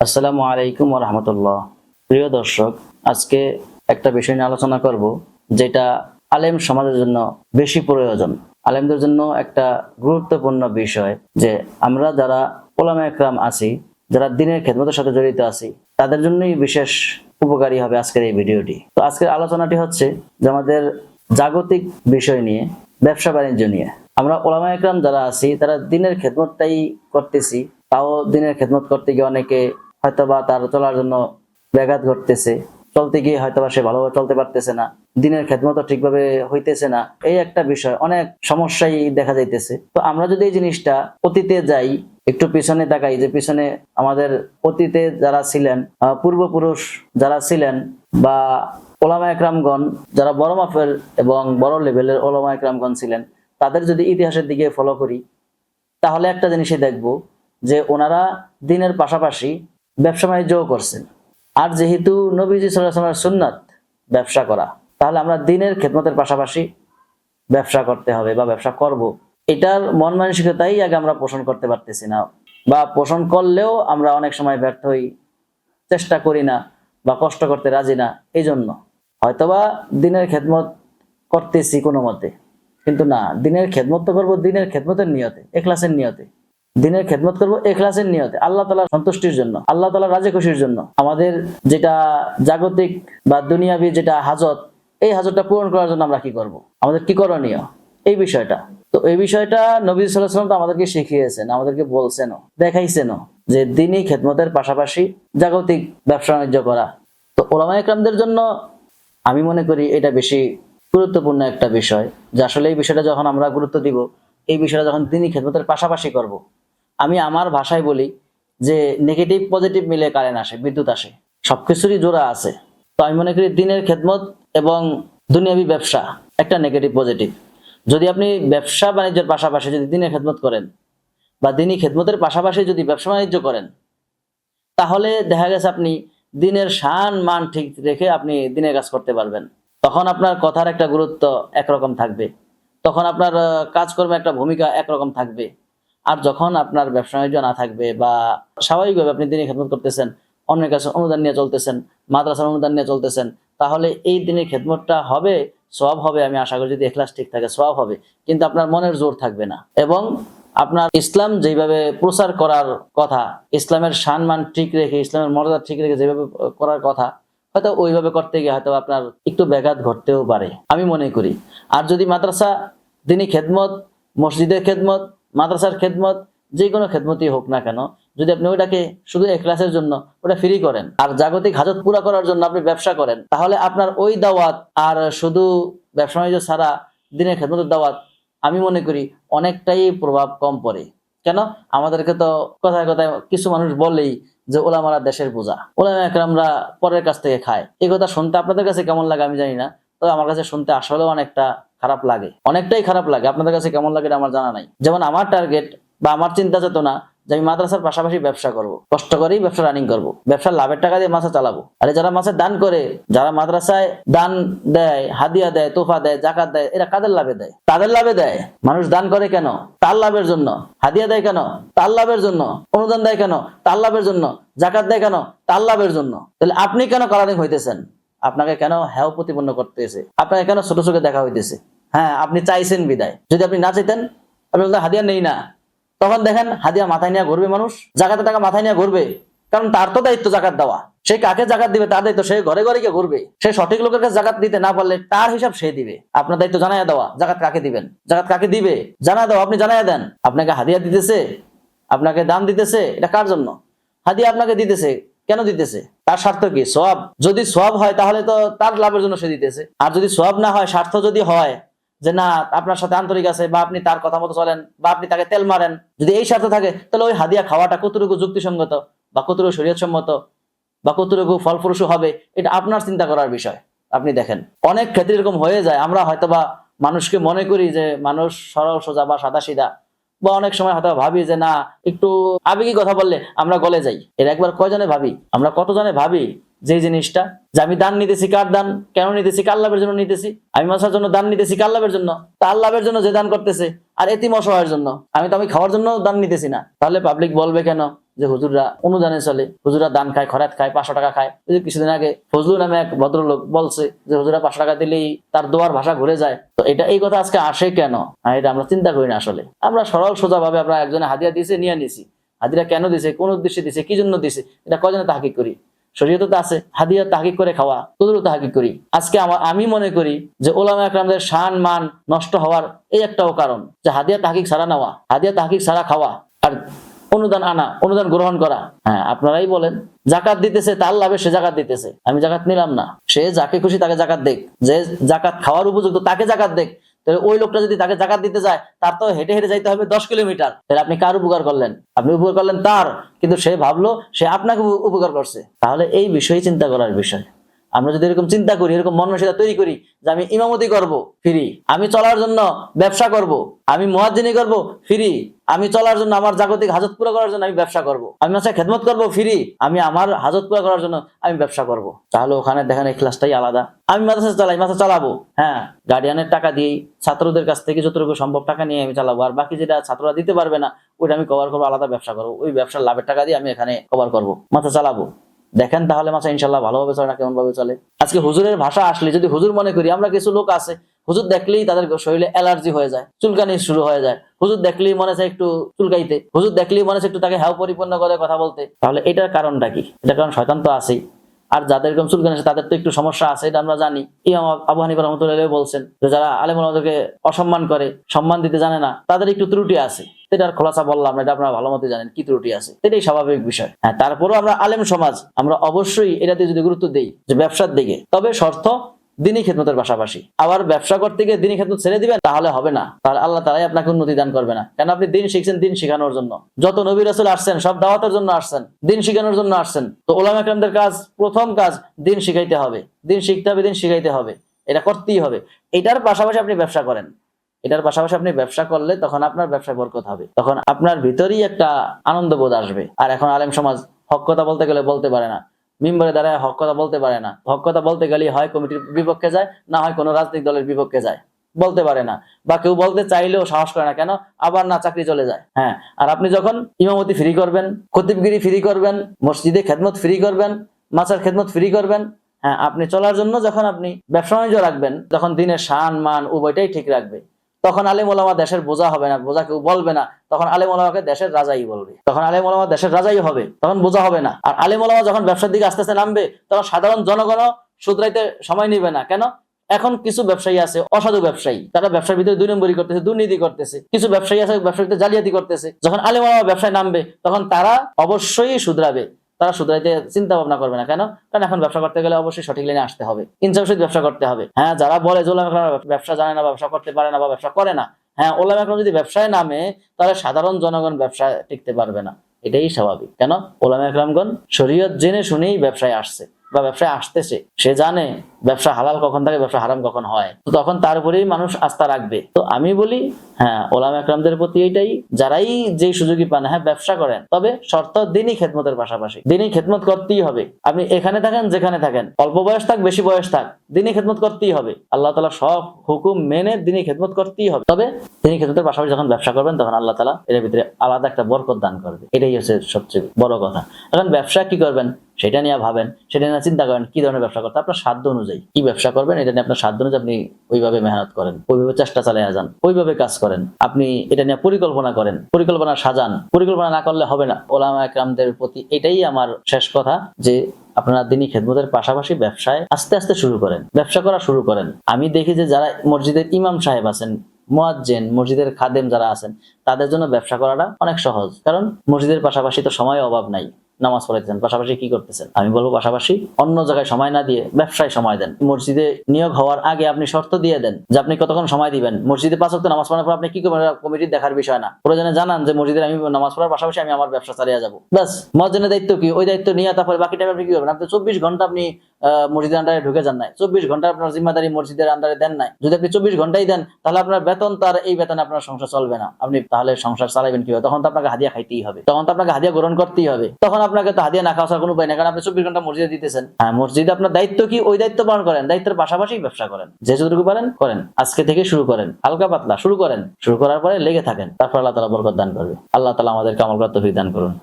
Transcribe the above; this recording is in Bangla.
আসসালামু আলাইকুম রহমতুল্লাহ প্রিয় দর্শক, আজকে একটা বিষয় নিয়ে আলোচনা করব, যেটা আলেম সমাজের জন্য বেশি প্রয়োজন। আলেমদের জন্য একটা গুরুত্বপূর্ণ বিষয় যে আমরা যারা ওলামা একরাম আছি, যারা দিনের খেদমতের সাথে জড়িত আছি, তাদের জন্যই বিশেষ উপকারী হবে আজকের এই ভিডিওটি। তো আজকের আলোচনাটি হচ্ছে যে আমাদের জাগতিক বিষয় নিয়ে, ব্যবসা বাণিজ্য নিয়ে। আমরা ওলামা একরাম যারা আছি, তারা দিনের খেদমতটাই করতেছি, তাও দিনের খেদমত করতে গিয়ে অনেকে হয়তোবা তার চলার জন্য ব্যাঘাত ঘটতেছে। চলতে গিয়ে হয়তোবা সে ভালোভাবে চলতে পারতেছে না। দিনের খেদমত ঠিকভাবে হইতেছে না। এই একটা বিষয়, অনেক সমস্যাই দেখা যাইতেছে। তো আমরা যদি এই জিনিসটা অতীতে যাই, একটু পিছনে তাকাই যে পিছনে আমাদের অতীতে যারা ছিলেন পূর্বপুরুষ যারা ছিলেন বা ওলামা একরামগণ, যারা বড় মাপের এবং বড় লেভেলের ওলামা একরামগণ ছিলেন, তাদের যদি ইতিহাসের দিকে ফলো করি, তাহলে একটা জিনিসই দেখব যে ওনারা দিনের পাশাপাশি ব্যবসা বাণিজ্যও করছেন। আর যেহেতু নবীজি সাল্লামের সুন্নাত ব্যবসা করা, তাহলে আমরা দিনের খেদমতের পাশাপাশি ব্যবসা করতে হবে বা ব্যবসা করব। এটার মন মানসিকতাই আগে আমরা পোষণ করতে পারতেছি না বা পোষণ করলেও আমরা অনেক সময় ব্যর্থ হই, চেষ্টা করি না বা কষ্ট করতে রাজি না এই জন্য হয়তোবা দিনের খেদমত করতেছি কোনো মতে, কিন্তু না, দিনের খেদমত তো করব দিনের খেদমতের নিয়তে, এখলাসের নিয়তে। দিনের খেদমত করব এখলাসের নিয়তে আল্লাহ তালার সন্তুষ্টির জন্য, আল্লাহ তালার রাজে খুশির জন্য আমাদের যেটা জাগতিক বা দুনিয়াবি যেটা হাজত, এই হাজতটা পূরণ করার জন্য আমরা কি করব। আমাদের কি করণীয় এই বিষয়টা তো এই বিষয়টা নবী সাল্লাম তো আমাদেরকে শিখিয়েছেন, আমাদেরকে বলছেনও, দেখাইছেনও যে দিনই খেদমতের পাশাপাশি জাগতিক ব্যবসা বাণিজ্য করা তো ওলামা একরামদের জন্য আমি মনে করি এটা বেশি গুরুত্বপূর্ণ একটা বিষয়, যে আসলে এই বিষয়টা যখন আমরা গুরুত্ব দিব, এই বিষয়টা যখন দিনই খেদমতের পাশাপাশি করব। আমি আমার ভাষায় বলি যে নেগেটিভ পজিটিভ মিলে কারেন্ট আসে, বিদ্যুৎ আসে। সবকিছুরই জোড়া আছে। তো আমি মনে করি দিনের খেদমত এবং দুনিয়াবি ব্যবসা একটা নেগেটিভ পজিটিভ যদি আপনি ব্যবসা বাণিজ্যের পাশাপাশি যদি দিনের খেদমত করেন বা দিনই খেদমতের পাশাপাশি যদি ব্যবসা বাণিজ্য করেন, তাহলে দেখা গেছে আপনি দিনের শান, মান ঠিক রেখে আপনি দিনের কাজ করতে পারবেন। তখন আপনার কথার একটা গুরুত্ব একরকম থাকবে। তখন আপনার কাজকর্মে একটা ভূমিকা একরকম থাকবে। আর যখন আপনার ব্যবসা বাণিজ্য না থাকবে বা স্বাভাবিকভাবে আপনি দিনে খেদমত করতেছেন, অন্যের কাছে অনুদান নিয়ে চলতেছেন, মাদ্রাসার অনুদান নিয়ে চলতেছেন, তাহলে এই দিনের খেদমতটা হবে সব হবে, আমি আশা করি যদি এখলাস ঠিক থাকে সব হবে। কিন্তু আপনার মনের জোর থাকবে না। এবং আপনার ইসলাম যেভাবে প্রচার করার কথা, ইসলামের সম্মান ঠিক রেখে, ইসলামের মর্যাদা ঠিক রেখে যেভাবে করার কথা, হয়তো ওইভাবে করতে গিয়ে হয়তো আপনার একটু ব্যাঘাত ঘটতেও পারে, আমি মনে করি। আর যদি মাদ্রাসা দিনই খেদমত, মসজিদের খেদমত মাদ্রাসার খেদমত যে কোনো খেদমতই হোক না কেন, যদি আপনি ওইটাকে শুধু এখলাসের জন্য, ওটা ফ্রি করেন, আর জাগতিক হাজত পুরা করার জন্য আপনি ব্যবসা করেন, তাহলে আপনার ওই দাওয়াত আর শুধু ব্যবসা বাণিজ্য ছাড়া দিনের খেদমতের দাওয়াত, আমি মনে করি অনেকটাই প্রভাব কম পড়ে। কেন? আমাদেরকে তো কথায় কথায় কিছু মানুষ বলেই যে ওলামারা দেশের পূজা ওলামা পরের কাছ থেকে খায়। এই কথা শুনতে আপনাদের কাছে কেমন লাগে আমি জানি না, তবে আমার কাছে শুনতে আসলেও অনেকটা খারাপ লাগে, অনেকটাই খারাপ লাগে। আপনাদের কাছে কেমন লাগে আমার জানা নাই। যেমন আমার টার্গেট বা আমার চিন্তা চেতনা যে আমি মাদ্রাসার পাশাপাশি ব্যবসা করব, কষ্ট করেই ব্যবসা রানিং করব, ব্যবসার লাভের টাকা দিয়ে মাছা চালাবো। আরে যারা মাছের দান করে, যারা মাদ্রাসায় দান দেয়, হাদিয়া দেয়, তোফা দেয়, জাকাত দেয়, এরা কাদের লাভে দেয়? তাদের লাভে দেয়। মানুষ দান করে কেন? তার লাভের জন্য। হাদিয়া দেয় কেন? তার লাভের জন্য। অনুদান দেয় কেন? তার লাভের জন্য। জাকাত দেয় কেন? তার লাভের জন্য। তাহলে আপনি কেন কালারিং হইতেছেন? আপনাকে কেন হ্যাও প্রতিপন্ন করতেছে? আপনাকে কেন ছোট চোখে দেখা হইতেছে? হ্যাঁ আপনি চাইছেন বিদায়। যদি আপনি না চাইতেন, আপনি বলতেন, হাদিয়া নেই না। তখন দেখেন, হাদিয়া মাথায় নিয়ে ঘুরবে মানুষ জাকাতে টাকা মাথায় নিয়ে ঘুরবে। কারণ তার তো দায়িত্ব জাকাত দেওয়া। সে কাকে জাকাত দিবে, তার দায়িত্ব সে ঘরে ঘরে গিয়ে ঘুরবে। সে সঠিক লোকের কাছে জাকাত দিতে না পারলে তার হিসাব সে দিবে। আপনার দায়িত্ব জানাইয়া দেওয়া, জাকাত কাকে দিবেন? জাকাত কাকে দিবে? জানা দেওয়া আপনি জানাইয়া দেন। আপনাকে হাদিয়া দিতেছে, আপনাকে দান দিতেছে, এটা কার জন্য? হাদিয়া আপনাকে দিতেছে, কেন দিতেছে? তার স্বার্থ কি? সব যদি সব হয়, তাহলে তো তার লাভের জন্য সে দিতেছে। আর যদি সব না হয়, স্বার্থ যদি হয় যে না, আপনার সাথে আন্তরিক আছে, বা আপনি তার কথা মতো চলেন, বা আপনি তাকে তেল মারেন, যদি এই স্বার্থ থাকে, তাহলে ওই হাদিয়া খাওয়াটা কতটুকু যুক্তিসঙ্গত, বা কতটুকু শরীয়তসম্মত, বা কতটুকু ফলপ্রসূ হবে, এটা আপনার চিন্তা করার বিষয়। আপনি দেখেন, অনেক ক্ষেত্রে এরকম হয়ে যায়, আমরা হয়তোবা মানুষকে মনে করি যে মানুষ সরল, সোজা বা সাদা সিধা বা অনেক সময় হয়তো ভাবি যে না, একটু আবেগী কথা বললে আমরা গলে যাই। এর একবার কয়জনে ভাবি? আমরা কতজনে ভাবি? যে জিনিসটা যে আমি দান নিতেছি কার দান? কেন নিতেছি? কার লাভের জন্য নিতেছি? আমি মশার জন্য দান নিতেছি কার লাভের জন্য? তার লাভের জন্য যে দান করতেছে, আর এতিম অসহায়ের জন্য। আমি তো আমি খাওয়ার জন্য দান নিতেছি না। তাহলে পাবলিক বলবে কেন যে হুজুররা অনুদানে চলে? হুজুরা দান খায়, খরাত খায়, পাঁচশো টাকা খায়। যে কিছুদিন আগে ফজলু নামে এক ভদ্রলোক বলছে যে হুজুরা পাঁচশো টাকা দিলেই তার দোয়ার ভাষা ঘুরে যায়। তো এটা এই কথা আজকে আসে কেন? এটা আমরা চিন্তা করি না আসলে। আমরা সরল সোজা ভাবে আমরা একজনে হাদিয়া দিয়েছে, নিয়ে নিছি হাদিয়া কেন দিছে? কোন উদ্দেশ্যে দিছে? কি জন্য দিছে? এটা কজনে তাহাকিক করি? শরীয়ত তো আছে, হাদিয়া তাহাকিক করে খাওয়া তোদেরও তাহাকিক করি। আজকে আমার, আমি মনে করি যে ওলামা আকরামদের শান, মান নষ্ট হওয়ার এই একটাও কারণ যে হাদিয়া তাহাকিক সারা নেওয়া, হাদিয়া তাহাকিক সারা খাওয়া। আর অনুদান আনা, অনুদান গ্রহণ করা। হ্যাঁ আপনারাই বলেন, জাকাত দিতেছে, তার লাভে সে জাকাত দিতেছে। আমি জাকাত নিলাম না। সে যাকে খুশি তাকে জাকাত দেখ যে জাকাত খাওয়ার উপযুক্ত তাকে জাকাত দেখ তাহলে ওই লোকটা যদি তাকে জাকাত দিতে যায়, তার তো হেঁটে হেঁটে যাইতে হবে দশ কিলোমিটার। তাহলে আপনি কার উপকার করলেন? আপনি উপকার করলেন তার। কিন্তু সে ভাবলো, সে আপনাকে উপকার করছে। তাহলে এই বিষয়ে চিন্তা করার বিষয়। আমরা যদি এরকম চিন্তা করি, এরকম মনসিকতা তৈরি করি যে আমি ইমামতি করব, ফ্রি। আমি চলার জন্য ব্যবসা করব, আমি মহাজিনী করব, ফ্রি। আমি চলার জন্য আমার জাগতিক হাজত পুরো করার জন্য আমি ব্যবসা করব। আমি মাসে খেদমত করব, ফ্রি। আমি আমার হাজত পুরো করার জন্য আমি ব্যবসা করব। তাহলে ওখানে দেখেন এই ক্লাসটাই আলাদা। আমি মাদ্রাসা চালাই মাথা চালাবো। হ্যাঁ গার্ডিয়ানের টাকা দিয়েই ছাত্রদের কাছ থেকে যতটুকু সম্ভব টাকা নিয়ে আমি চালাবো। আর বাকি যেটা ছাত্ররা দিতে পারবে না, ওইটা আমি কভার করব, আলাদা ব্যবসা করব। ওই ব্যবসার লাভের টাকা দিয়ে আমি এখানে কভার করব মাথা চালাবো। দেখেন তাহলে মাথা ইনশাল্লাহ ভালোভাবে চলে না কেমন ভাবে চলে? আজকে হুজুরের ভাষা আসলে যদি হুজুর মনে করি, আমরা কিছু লোক আছে, হুজুর দেখলেই তাদের শরীরে অ্যালার্জি হয়ে যায়, চুলকানি শুরু হয়ে যায়। হুজুর দেখলেই মনে চায় একটু চুলকাইতে, হুজুর দেখলেই মনে চায় একটু তাকে হ্যাও পরিপূর্ণ করে কথা বলতে। তাহলে এটার কারণটা কি? এটার কারণ শয়তান তো আছেই। আর যাদের এরকম চুলকানি আছে, তাদের তো একটু সমস্যা আছে, এটা আমরা জানি। ইমাম আবু হানিফা রহমতুল্লাহ বলছেন যে, যারা আলেম আমাদেরকে অসম্মান করে, সম্মান দিতে জানে না, তাদের একটু ত্রুটি আছে। এটার খোলাসা বললাম এটা আপনারা ভালো মতো জানেন, কি ত্রুটি আছে এটাই স্বাভাবিক বিষয়। হ্যাঁ তারপরেও আমরা আলেম সমাজ, আমরা অবশ্যই এটাতে যদি গুরুত্ব দেই, যে ব্যবসার দিকে, তবে শর্ত, দিনই খেদমতের পাশাপাশি। আবার ব্যবসা করতে গিয়ে দিনই খেদমত ছেড়ে দিবেন, তাহলে হবে না। তাহলে আল্লাহ তালাই আপনাকে উন্নতি দান করবে না। কেন আপনি দিন শিখছেন, দিন শেখানোর জন্য। যত নবী রাসুল আসছেন, সব দাওয়াতের জন্য আসছেন, দিন শিখানোর জন্য আসছেন। তো ওলাম একরামদের কাজ, প্রথম কাজ, দিন শিখাইতে হবে। দিন শিখতে হবে, দিন শিখাইতে হবে। এটা করতেই হবে। এটার পাশাপাশি আপনি ব্যবসা করেন। এটার পাশাপাশি আপনি ব্যবসা করলে তখন আপনার ব্যবসায় বরকত হবে। তখন আপনার ভিতরেই একটা আনন্দ বোধ আসবে। আর এখন আলেম সমাজ হক কথা বলতে গেলে বলতে পারে না। মিম্বরে দাঁড়ায় হক কথা বলতে পারে না। হক কথা বলতে গেলে হয় কমিটির বিপক্ষে যায়, না হয় কোনো রাজনৈতিক দলের বিপক্ষে যায়। বলতে পারে না। বা কেউ বলতে চাইলেও সাহস করে না কেন? আবার না, চাকরি চলে যায়। হ্যাঁ আর আপনি যখন ইমামতি ফ্রি করবেন, খতিবগিরি ফ্রি করবেন, মসজিদে খেদমত ফ্রি করবেন, মাছের খেদমত ফ্রি করবেন হ্যাঁ আপনি চলার জন্য যখন আপনি ব্যবসা বাণিজ্য রাখবেন, তখন দিনের সান, মান, উভয়টাই ঠিক রাখবে। তখন আলেম ওলামা দেশের বোঝা হবে না বোঝা কেউ বলবে না। তখন আলেম ওলামাকে দেশের রাজাই বলবে। তখন আলেম ওলামা দেশের রাজাই হবে, তখন বোঝা হবে না। আর আলেম ওলামা যখন ব্যবসার দিকে আস্তে আস্তে নামবে, তখন সাধারণ জনগণ শুধরাইতে সময় নিবে না। কেন? এখন কিছু ব্যবসায়ী আছে, অসাধু ব্যবসায়ী। তারা ব্যবসার ভিতরে দুই নম্বরই করতেছে, দুর্নীতি করতেছে। কিছু ব্যবসায়ী আছে, ব্যবসার ভিতরে জালিয়াতি করতেছে। যখন আলেম ওলামা ব্যবসায় নামবে, তখন তারা অবশ্যই শুধরাবে। তারা শুধরাইতে চিন্তা ভাবনা করবে না, কেন? কারণ এখন ব্যবসা করতে গেলে অবশ্যই সঠিক লাইনে আসতে হবে। ইনসাফ ব্যবসা করতে হবে। হ্যাঁ যারা বলে যে ওলামা ব্যবসা জানে না ব্যবসা করতে পারে না বা ব্যবসা করে না হ্যাঁ ওলামা একরাম যদি ব্যবসায় নামে, তাহলে সাধারণ জনগণ ব্যবসা টিকতে পারবে না। এটাই স্বাভাবিক। কেন? ওলামা একরামগণ শরীয়ত জেনে শুনেই ব্যবসায় আসছে। বা ব্যবসায় আসতেছে, সে জানে ব্যবসা হালাল কখন থাকে, ব্যবসা হারাম কখন হয়। তো তখন তার উপরেই মানুষ আস্থা রাখবে। তো আমি বলি হ্যাঁ ওলাম একরামদের প্রতি এইটাই যারাই যেই সুযোগই পান হ্যাঁ ব্যবসা করেন, তবে শর্ত দিনই খেদমতের পাশাপাশি। দিনই খেদমত করতেই হবে। আপনি এখানে থাকেন, যেখানে থাকেন। অল্প বয়স থাক, বেশি বয়স থাক, দিনই খেদমত করতেই হবে। আল্লাহ তালা সব হুকুম মেনে দিনই খেদমত করতেই হবে। তবে দিনই খেদমতের পাশাপাশি যখন ব্যবসা করবেন, তখন আল্লাহ তালা এর ভিতরে আলাদা একটা বরকত দান করবে। এটাই হচ্ছে সবচেয়ে বড় কথা। এখন ব্যবসা কি করবেন? সেটা নিয়ে ভাবেন, সেটা নিয়ে চিন্তা করেন, কি ধরনের ব্যবসা করতে আপনার সাধ্য অনুযায়ী। কি ব্যবসা করবেন, এটা নিয়ে আপনার সাধ্য অনুযায়ী আপনি ওইভাবে মেহনত করেন, ওইভাবে চেষ্টা চালিয়ে যান, ওইভাবে কাজ করেন। আপনি এটা নিয়ে পরিকল্পনা করেন, পরিকল্পনা সাজান, পরিকল্পনা না করলে হবে না। ওলামা একরামদের প্রতি এটাই আমার শেষ কথা, যে আপনারা দিনই খেদমতের পাশাপাশি ব্যবসায় আস্তে আস্তে শুরু করেন, ব্যবসা করা শুরু করেন। আমি দেখি যে যারা মসজিদের ইমাম সাহেব আছেন, মোয়াজ্জেন, মসজিদের খাদেম যারা আছেন, তাদের জন্য ব্যবসা করাটা অনেক সহজ। কারণ মসজিদের পাশাপাশি তো সময় অভাব নাই। নামাজ পড়াইতেছেন, পাশাপাশি কি করতেছেন? আমি বলব পাশাপাশি অন্য জায়গায় সময় না দিয়ে ব্যবসায় সময় দেন। মসজিদে নিয়োগ হওয়ার আগে আপনি শর্ত দিয়ে দেন যে আপনি কতক্ষণ সময় দিবেন। মসজিদে পাঁচ ওয়াক্ত নামাজ পড়ার পর আপনি কি করবেন? কমিটির দেখার বিষয় না। প্রয়োজনে জানান যে মসজিদে আমি নামাজ পড়ার পাশাপাশি আমি আমার ব্যবসা চালিয়ে যাব। ব্যাস, মসজিদের দায়িত্ব কি? ওই দায়িত্ব নিয়ে তারপরে বাকি টাইম আপনি কি করবেন? আপনি চব্বিশ ঘণ্টা আপনি মসজিদের আন্ডারে ঢুকে যান নাই। চব্বিশ ঘণ্টা আপনার জিম্মাদারি মসজিদের আন্ডারে দেন নাই। যদি আপনি চব্বিশ ঘন্টাই দেন, তাহলে আপনার বেতন, তার এই বেতনে আপনার সংসার চলবে না। আপনি তাহলে সংসার চালাবেন কীভাবে? তখন তো আপনাকে হাদিয়া খাইতেই হবে। তখন তো আপনাকে হাদিয়া গ্রহণ করতেই হবে। তখন আপনাকে তো হাদিয়া না খাওয়া কোনো উপায় না কারণ আপনি চব্বিশ ঘণ্টা মসজিদে দিতেছেন। হ্যাঁ মসজিদে আপনার দায়িত্ব কি? ওই দায়িত্ব পালন করেন, দায়িত্বের পাশাপাশি ব্যবসা করেন। যে যতটুকু পারেন, করেন। আজকে থেকে শুরু করেন। হালকা পাতলা, শুরু করেন। শুরু করার পরে লেগে থাকেন। তারপর আল্লাহ তালা বরকত দান করবে। আল্লাহ তালা আমাদের কামল তৌফিক দান করুন।